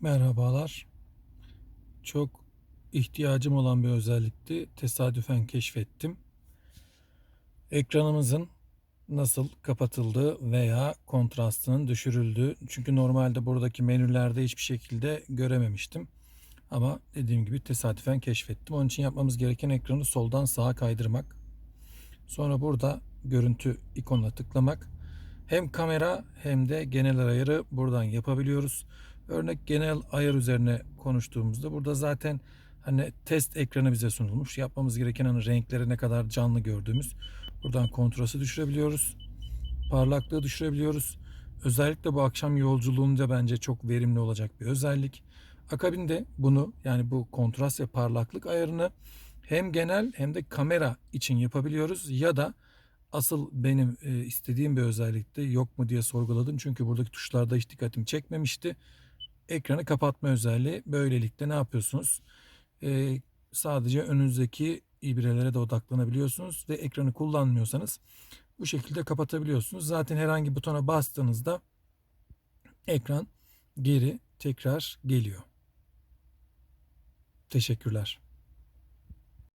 Merhabalar. Çok ihtiyacım olan bir özellikti. Tesadüfen keşfettim. Ekranımızın nasıl kapatıldığı veya kontrastının düşürüldüğü. Çünkü normalde buradaki menülerde hiçbir şekilde görememiştim. Ama dediğim gibi tesadüfen keşfettim. Onun için yapmamız gereken ekranı soldan sağa kaydırmak. Sonra burada görüntü ikonuna tıklamak. Hem kamera hem de genel ayarı buradan yapabiliyoruz. Örnek genel ayar üzerine konuştuğumuzda burada zaten hani test ekranı bize sunulmuş. Yapmamız gereken hani renkleri ne kadar canlı gördüğümüz. Buradan kontrası düşürebiliyoruz. Parlaklığı düşürebiliyoruz. Özellikle bu akşam yolculuğunda bence çok verimli olacak bir özellik. Akabinde bunu yani bu kontrast ve parlaklık ayarını hem genel hem de kamera için yapabiliyoruz ya da asıl benim e, istediğim bir özellikte yok mu diye sorguladım. Çünkü buradaki tuşlarda hiç dikkatimi çekmemişti. Ekranı kapatma özelliği. Böylelikle ne yapıyorsunuz? E, sadece önünüzdeki ibrelere de odaklanabiliyorsunuz ve ekranı kullanmıyorsanız bu şekilde kapatabiliyorsunuz. Zaten herhangi butona bastığınızda ekran geri tekrar geliyor. Teşekkürler.